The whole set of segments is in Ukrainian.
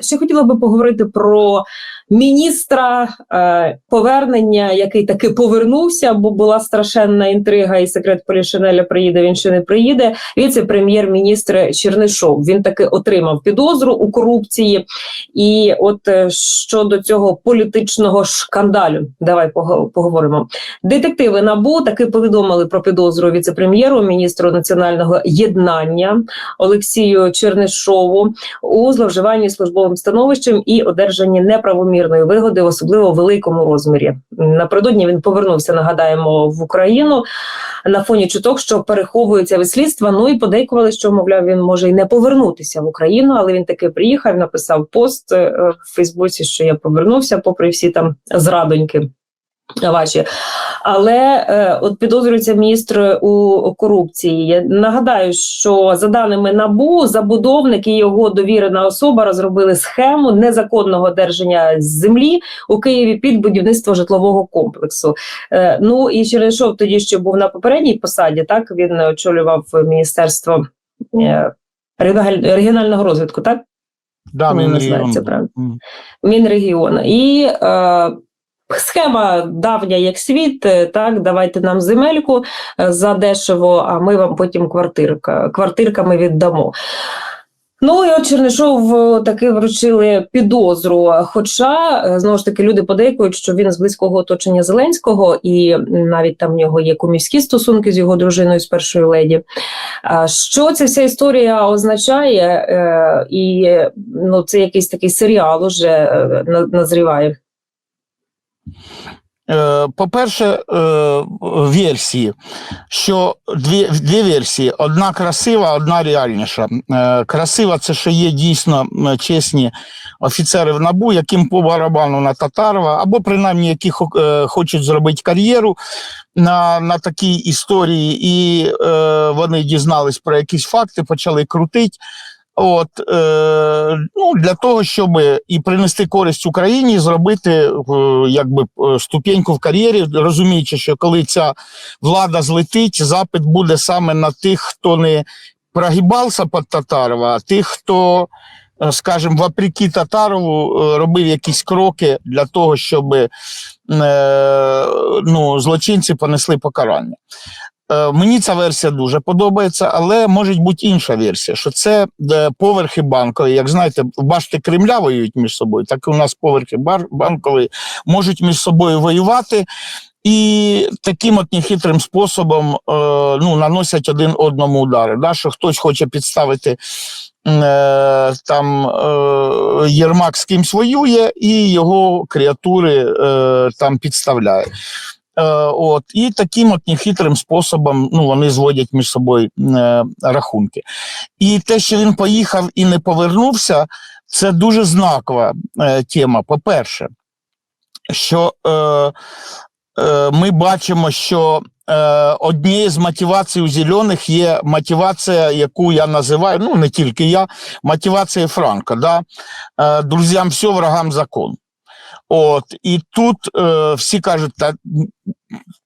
Ще хотіла би поговорити про міністра е, повернення, який таки повернувся, бо була страшенна інтрига, і секрет Полішинеля приїде, він ще не приїде. Віце-прем'єр-міністр Чернишов. Він таки отримав підозру у корупції. І от е, щодо цього політичного шкандалю, давай поговоримо. Детективи НАБУ таки повідомили про підозру віце-прем'єру, міністру національного єднання Олексію Чернишову у зловживанні службовим становищем і одержанні неправомірної вигоди, в особливо великому розмірі. Напередодні він повернувся, нагадаємо, в Україну на фоні чуток, що переховується від слідства. Ну і подейкували, що мовляв, він може й не повернутися в Україну, але він таки приїхав, написав пост е, в Фейсбуці, що я повернувся, попри всі там зрадоньки. Ваші, але е, от підозрюється міністр у корупції. Я нагадаю, що за даними набу, забудовник і його довірена особа розробили схему незаконного держання землі у Києві під будівництво житлового комплексу. Е, ну і Чернишов тоді ще був на попередній посаді. Так він очолював міністерство е, регіонального розвитку. Так Да, Ну, він не знаю, регіон. це правда. М. Мінрегіону. І е, схема давня як світ. е, Так, давайте нам земельку е, за дешево, а ми вам потім квартирка, квартирками віддамо. Ну і от Чернишов е, таки вручили підозру. Хоча знову ж таки люди подейкують, що він з близького оточення Зеленського, і навіть там в нього є кумівські стосунки з його дружиною, з першою леді. Що ця вся історія означає? І ну, це якийсь такий серіал уже назріває. Е, По-перше, е, версії, що дві, дві версії: одна красива, одна реальніша. Е, Красива це що є дійсно чесні офіцери в НАБУ, яким по барабану на Татарова, або принаймні які хочуть зробити кар'єру на, на такій історії, і е, вони дізнались про якісь факти, почали крутити. От е, ну для того, щоб і принести користь Україні, і зробити е, якби е, ступеньку в кар'єрі, розуміючи, що коли ця влада злетить, запит буде саме на тих, хто не прогибався під Татарова, а тих, хто, е, скажімо, вопреки Татарову е, робив якісь кроки для того, щоб е, ну, злочинці понесли покарання. Е, Мені ця версія дуже подобається, але може бути інша версія, що це е, поверхи банкові. Як знаєте, башти Кремля воюють між собою, так і у нас поверхи банкові можуть між собою воювати. І таким от нехитрим способом е, ну, наносять один одному удари. Да? Що хтось хоче підставити там Єрмак з кимсь воює, і його креатури там підставляють. Е, от, і таким от нехитрим способом ну, вони зводять між собою е, рахунки. І те, що він поїхав і не повернувся, це дуже знакова е, тема. По-перше, що е, е, ми бачимо, що е, однією з мотивацій у зелених є мотивація, яку я називаю, ну не тільки я, мотивація Франка. Да? Е, друзям все, врагам закон. От, і тут е, всі кажуть, та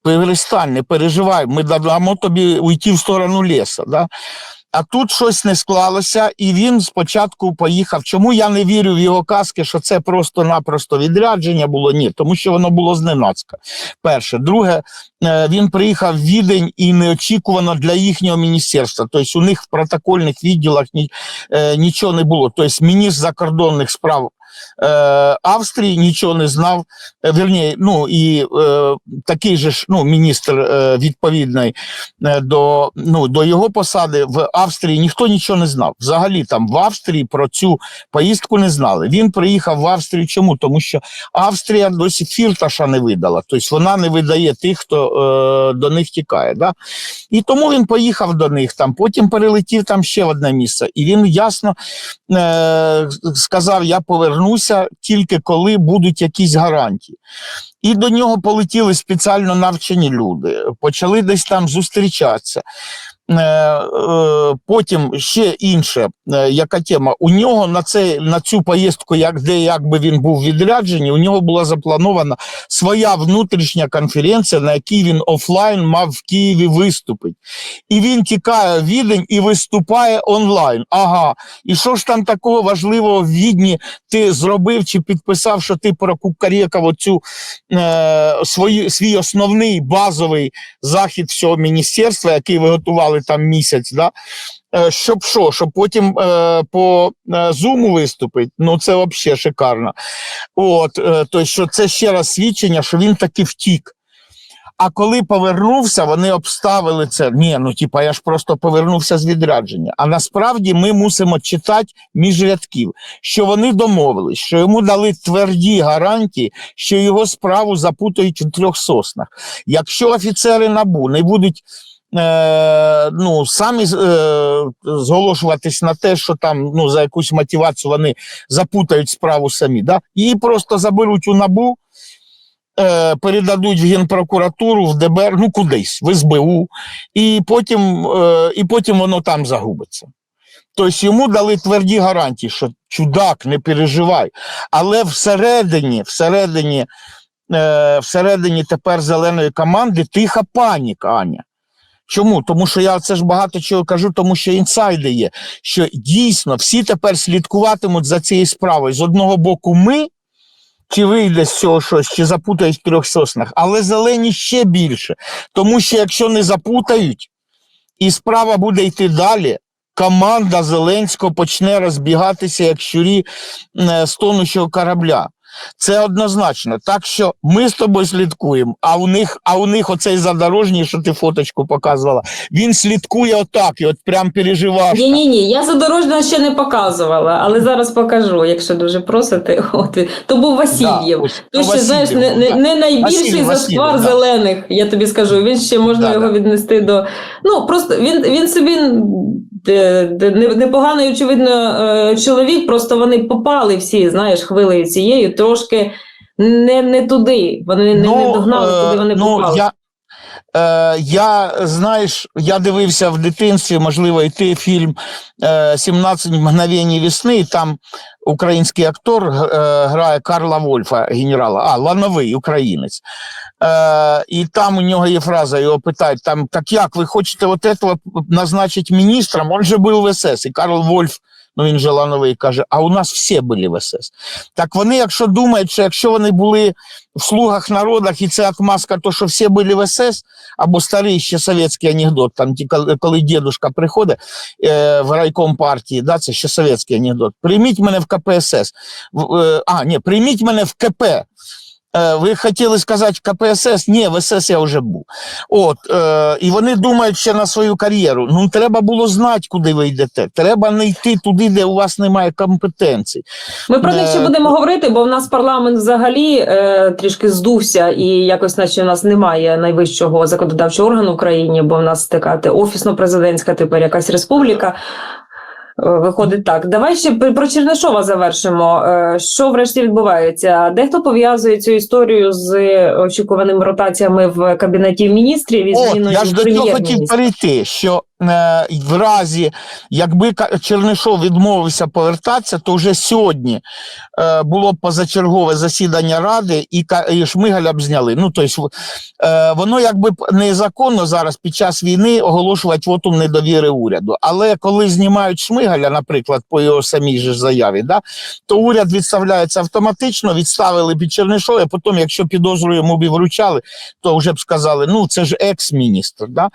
перестань, не переживай, ми дамо тобі уйти в сторону лісу. Да? А тут щось не склалося, і він спочатку поїхав. Чому я не вірю в його казки, що це просто-напросто відрядження було? Ні, тому що воно було зненацька. Перше. Друге, е, він приїхав в Відень і неочікувано для їхнього міністерства. Тобто у них в протокольних відділах е, нічого не було. Тобто міністр закордонних справ Австрії нічого не знав. Е, Вірні, ну і е, такий же ж ну, міністр е, відповідний е, до, ну, до його посади в Австрії ніхто нічого не знав. Взагалі там в Австрії про цю поїздку не знали. Він приїхав в Австрію. Чому? Тому що Австрія досі фірташа не видала, тобто вона не видає тих, хто е, до них тікає. Да? І тому він поїхав до них там, потім перелетів там ще в одне місце. І він ясно е, сказав: Я повернуся тільки коли будуть якісь гарантії. І до нього полетіли спеціально навчені люди, почали десь там зустрічатися. Е, е, потім ще інше, е, яка тема. У нього на, це, на цю поїздку, як, де якби він був відряджений, у нього була запланована своя внутрішня конференція, на якій він офлайн мав в Києві виступити. І він тікає в Відень і виступає онлайн. Ага, і що ж там такого важливого в Відні ти зробив чи підписав, що ти прокукарєкав оцю свої, свій основний базовий захід всього міністерства, який ви готували там місяць, да? Е, щоб що, щоб потім е, по е, зуму виступити, ну це взагалі шикарно. От, е, то що це ще раз свідчення, що він таки втік. А коли повернувся, вони обставили це. Ні, ну типа я ж просто повернувся з відрядження. А насправді ми мусимо читати між рядків, що вони домовились, що йому дали тверді гарантії, що його справу запутають у трьох соснах. Якщо офіцери набу не будуть. Е, ну, самі е, зголошуватись на те, що там ну, за якусь мотивацію вони запутають справу самі. Да? Її просто заберуть у набу, е, передадуть в Генпрокуратуру, в ДБР, ну кудись, в СБУ, і потім, е, і потім воно там загубиться. Тобто йому дали тверді гарантії, що чудак, не переживай. Але всередині, всередині, е, всередині тепер зеленої команди тиха паніка, Аня. Чому? Тому що я це ж багато чого кажу, тому що інсайди є. Що дійсно всі тепер слідкуватимуть за цією справою. З одного боку, ми, чи вийде з цього щось, чи запутають в трьох соснах, але зелені ще більше. Тому що якщо не запутають, і справа буде йти далі, команда Зеленського почне розбігатися як щурі е, з тонущого корабля. Це однозначно. Так що ми з тобою слідкуємо, а у них, а у них оцей задорожній, що ти фоточку показувала, він слідкує отак і от прям переживає. Ні, ні, ні, я задорожнього ще не показувала, але зараз покажу, якщо дуже просите. От то був Васильєв. Той ще знаєш, не, не, не найбільший Василь, зашквар да. зелених. Я тобі скажу. Він ще можна Да, його да. віднести до. Ну просто він, він собі непоганий, очевидно, е, чоловік. Просто вони попали всі, знаєш, хвилею цією трошки не, не туди. Вони не, не догнали, е, куди вони ну, попали. Я, е, я, знаєш, я дивився в дитинстві, можливо, і ти фільм е, «17 мгновень весни, там український актор е, грає Карла Вольфа, генерала, а, лановий українець. Е, і там у нього є фраза, його питають, там, так як ви хочете от этого назначити міністром? Он же був в СС. І Карл Вольф, ну він же лановий, каже, а у нас всі були в СС. Так вони, якщо думають, що якщо вони були в слугах народах, і це отмазка, то що всі були в СС, або старий ще совєтський анекдот, там коли, дідушка приходить е, в райком партії, да, це ще совєтський анекдот. Прийміть мене в КПСС. В, е, а, ні, прийміть мене в КП. Е, ви хотіли сказати КПСС? Ні, в СС я вже був. От, е, і вони думають ще на свою кар'єру. Ну, треба було знати, куди ви йдете. Треба не йти туди, де у вас немає компетенцій. Ми про них ще Е, будемо говорити, бо в нас парламент взагалі е, трішки здувся, і якось, наче, у нас немає найвищого законодавчого органу в країні, бо в нас така офісно-президентська тепер якась республіка. Е, Виходить так. Давай ще про Чернишова завершимо. Е, Що врешті відбувається? Дехто пов'язує цю історію з очікуваними ротаціями в кабінеті міністрів і зміною я ж до цього хотів перейти, що е, в разі, якби Чернишов відмовився повертатися, то вже сьогодні е, було б позачергове засідання Ради і, Шмигаля б зняли. Ну, тобто, е, воно якби незаконно зараз під час війни оголошувати вотум недовіри уряду. Але коли знімають Шмигаля, наприклад, по його самій же заяві, да, то уряд відставляється автоматично, відставили під Чернишова, а потім, якщо підозру йому б і вручали, то вже б сказали, ну це ж екс-міністр. Да?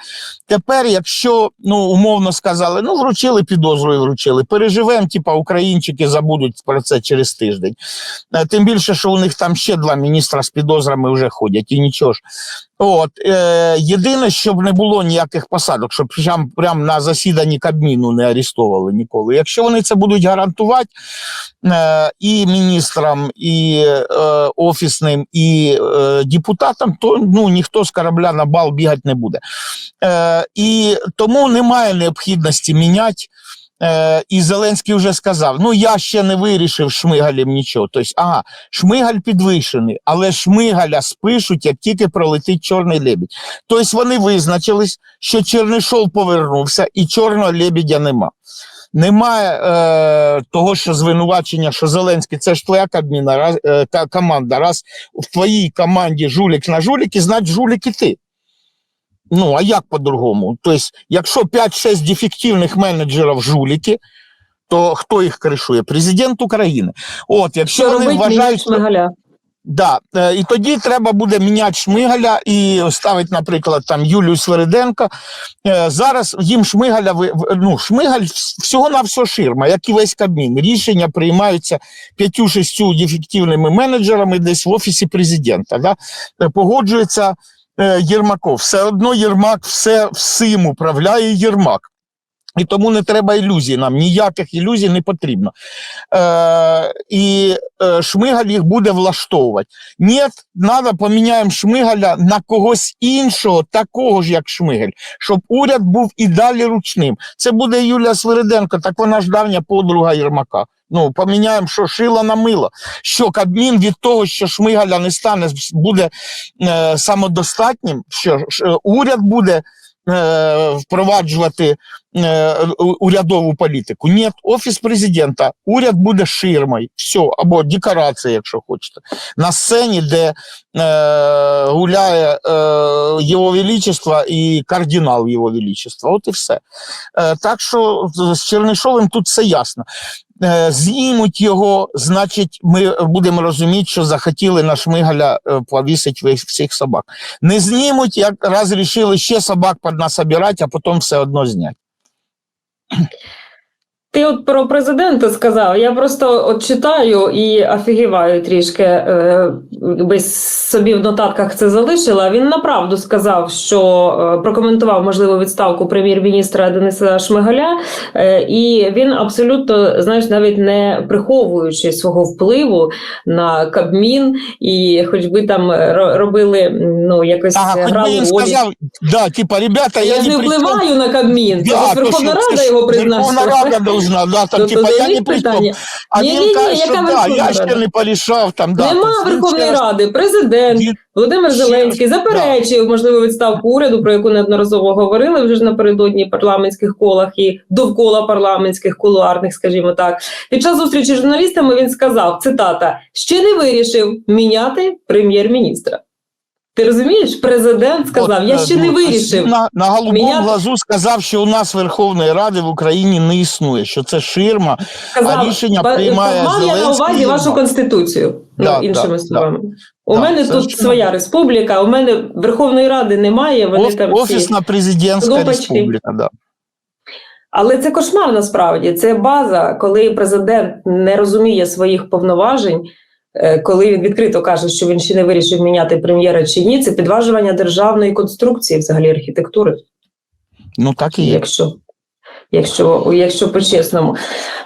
Тепер, якщо ну умовно сказали, ну вручили підозру і вручили, переживемо, типа українчики забудуть про це через тиждень. Е, Тим більше, що у них там ще два міністра з підозрами вже ходять, і нічого ж. От е, єдине, щоб не було ніяких посадок, щоб прям, прям на засіданні Кабміну не арестовували ніколи. Якщо вони це будуть гарантувати е, і міністрам, і е, офісним, і е, депутатам, то ну ніхто з корабля на бал бігати не буде. Е, і тому немає необхідності міняти Е, і Зеленський вже сказав: ну я ще не вирішив Шмигалем нічого. Тобто, ага, Шмигаль підвищений, але Шмигаля спишуть, як тільки пролетить чорний лебідь. Тобто вони визначились, що Чернишов повернувся і чорного лебідя нема. Немає е, того, що звинувачення, що Зеленський це ж твоя кабміна, раз, е, та команда. Раз в твоїй команді жулік на жуліки, значить жулік і ти. Ну, а як по-другому? Тобто, якщо 5-6 дефективних менеджерів жуліки, то хто їх кришує? Президент України. От, якщо Що вони вважають, Шмигаля? Да, е, і тоді треба буде міняти Шмигаля і ставити, наприклад, там Юлію Свериденко. Е, Зараз їм Шмигаля ну, Шмигаль всього на все ширма, як і весь Кабмін. Рішення приймаються п'ятю-шістю дефективними менеджерами десь в офісі президента. Да? Е, Погоджується Єрмаков. Все одно Єрмак все всім управляє Єрмак. І тому не треба ілюзій нам, ніяких ілюзій не потрібно. Е, і е, Шмигаль їх буде влаштовувати. Ні, треба поміняємо Шмигаля на когось іншого, такого ж, як Шмигаль, щоб уряд був і далі ручним. Це буде Юлія Свириденко, так вона ж давня подруга Єрмака. Ну, поміняємо, що шила на мило. Що Кабмін від того, що Шмигаля не стане, буде е, самодостатнім, що е, уряд буде е, впроваджувати е, урядову політику. Ні, офіс президента, уряд буде ширмою, все, або декорація, якщо хочете, на сцені, де е, гуляє е, Його Величество і кардинал Його Величества. От і все. Е, так що з Чернишовим тут все ясно. Е, знімуть його, значить, ми будемо розуміти, що захотіли на Шмигаля е, повісити всіх собак. Не знімуть, як раз рішили ще собак поднасобирати, а потім все одно зняти. Ти от про президента сказав. Я просто от читаю і офігіваю трішки. Е, без собі в нотатках це залишила. Він направду сказав, що е, прокоментував можливу відставку прем'єр-міністра Дениса Шмигаля, е, і він абсолютно, знаєш, навіть не приховуючи свого впливу на Кабмін, і хоч би там робили ну якось Ага, грали він ролі. сказав, да, типа, ребята, Я, я, не впливаю на Кабмін. Да, то Верховна Рада його призначила. Должна, да, там, типа, я не питання. А він Ні-ні-ні, каже, що яка да, Верховна я ще Рада? не порішав. Там, да, Нема він Верховної ще Ради, президент Він- Володимир ще Зеленський заперечив можливу відставку уряду, про яку неодноразово говорили вже ж напередодні парламентських колах і довкола парламентських кулуарних, скажімо так. Під час зустрічі з журналістами він сказав: цитата: ще не вирішив міняти прем'єр-міністра. Ти розумієш? Президент сказав: От, Я е, ще не ну, вирішив. На, на голубому Міняти- глазу сказав, що у нас Верховної Ради в Україні не існує, що це ширма. Сказав, рішення «Ба- приймає мав я на увазі вашу конституцію. Да, ну, іншими да, словами. У Да, мене тут совершенно. своя республіка, у мене Верховної Ради немає. Вони Оф- там всі... Офісна президентська Кнопочки. республіка. Да. Але це кошмар насправді. Це база, коли президент не розуміє своїх повноважень, коли він відкрито каже, що він ще не вирішив міняти прем'єра чи ні. Це підважування державної конструкції, взагалі архітектури. Ну так і є. якщо, якщо, якщо по-чесному.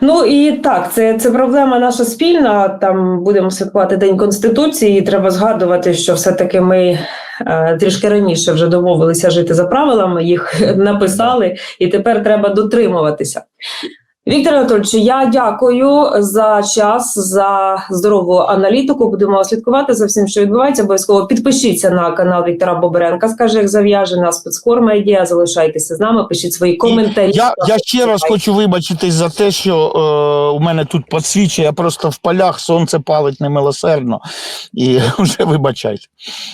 Ну і так, це, це проблема наша спільна. Там будемо святкувати День Конституції, і треба згадувати, що все-таки ми е, трішки раніше вже домовилися жити за правилами, їх написали, і тепер треба дотримуватися. Віктор Анатольович, я дякую за час, за здорову аналітику. Будемо слідкувати за всім, що відбувається. Обов'язково підпишіться на канал Віктора Боберенка. Скаже, як зав'яже на спецкор медіа. Залишайтеся з нами, пишіть свої коментарі. Я, я ще раз хочу вибачитись за те, що е, у мене тут підсвічує, я просто в полях сонце палить немилосердно. І вже вибачайте.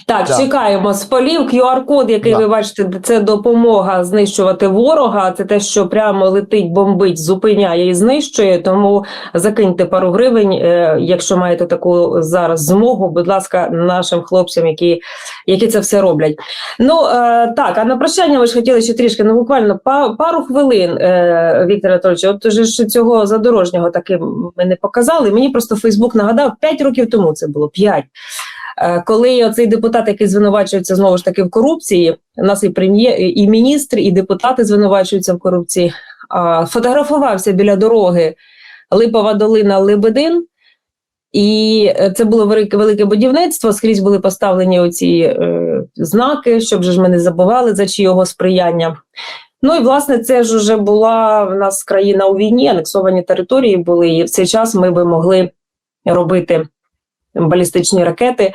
Так, Да. чекаємо з полів. QR-код, який Да. ви бачите, це допомога знищувати ворога. Це те, що прямо летить, бомбить, зупиняє і знищує. Тому закиньте пару гривень, е, якщо маєте таку зараз змогу. Будь ласка, нашим хлопцям, які, які це все роблять. Ну е, так, а на прощання ви ж хотіли ще трішки, ну буквально па, пару хвилин, е, Віктор Анатольович. От же ж цього задорожнього таки ми не показали. Мені просто Фейсбук нагадав 5 років тому. Це було 5. Е, Коли оцей депутат, який звинувачується знову ж таки в корупції, у нас і прем'єр, і міністр, і депутати звинувачуються в корупції, фотографувався біля дороги Липова долина Лебедин. І е, це було велике, велике будівництво. Скрізь були поставлені оці е, знаки, щоб ж ми не забували за чийого сприяння. Ну і власне це ж уже була в нас країна у війні, анексовані території були, і в цей час ми би могли робити балістичні ракети,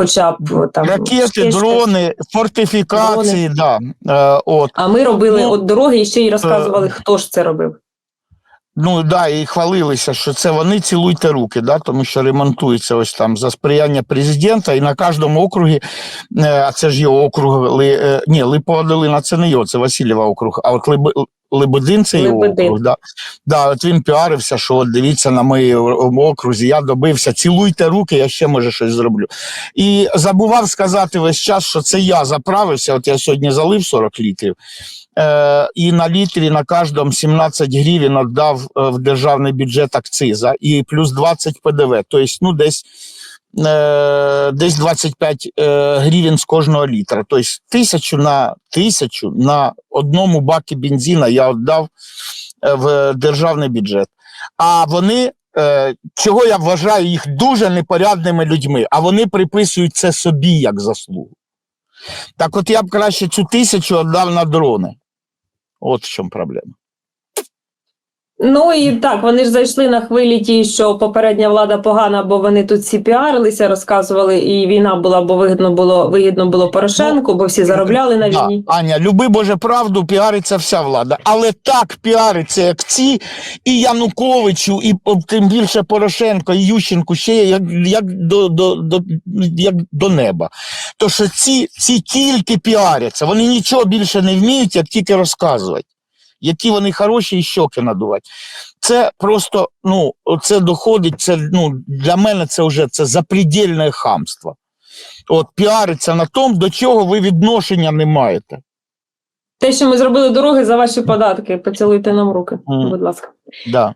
хоча б там Ракети, ще щось. дрони, фортифікації, да. Е, от. А ми робили Ну, от дороги і ще й розказували, хто ж це робив. Ну да, і хвалилися, що це вони цілуйте руки, да, тому що ремонтується ось там за сприяння президента, і на кожному округі, е, а це ж його округ, ли, е, ні, Липова долина це не його, це Васильєва округ, а от Лебедин це його Лебедин. округ. Да. Да, от він піарився, що от дивіться на моєму окрузі, я добився, цілуйте руки, я ще може щось зроблю. І забував сказати весь час, що це я заправився. От я сьогодні залив 40 літрів. Е, і на літрі на кожному 17 гривень віддав е, в державний бюджет акциза і плюс 20 ПДВ. Тобто, ну, десь, десь 25 е, гривень з кожного літра. Тобто, тисячу на тисячу на одному бакі бензина я віддав е, в державний бюджет. А вони, е, чого я вважаю їх дуже непорядними людьми, а вони приписують це собі як заслугу. Так от я б краще цю тисячу віддав на дрони. От в чому проблема. Ну і так, вони ж зайшли на хвилі ті, що попередня влада погана, бо вони тут всі піарилися, розказували, і війна була, бо вигідно було вигідно було Порошенку, бо всі заробляли на війні. Аня, люби Боже правду, піариться вся влада. Але так піариться, як ці, і Януковичу, і тим більше Порошенко, і Ющенку, ще як, як, до, до, до, як до неба. То що ці, ці тільки піаряться, вони нічого більше не вміють, як тільки розказувати. Які вони хороші і щоки надувати. Це просто, ну, це доходить, це, ну, для мене це вже це запредельне хамство. От піариться на тому, до чого ви відношення не маєте. Те, що ми зробили дороги за ваші податки, поцілуйте нам руки, mm. будь ласка. Да.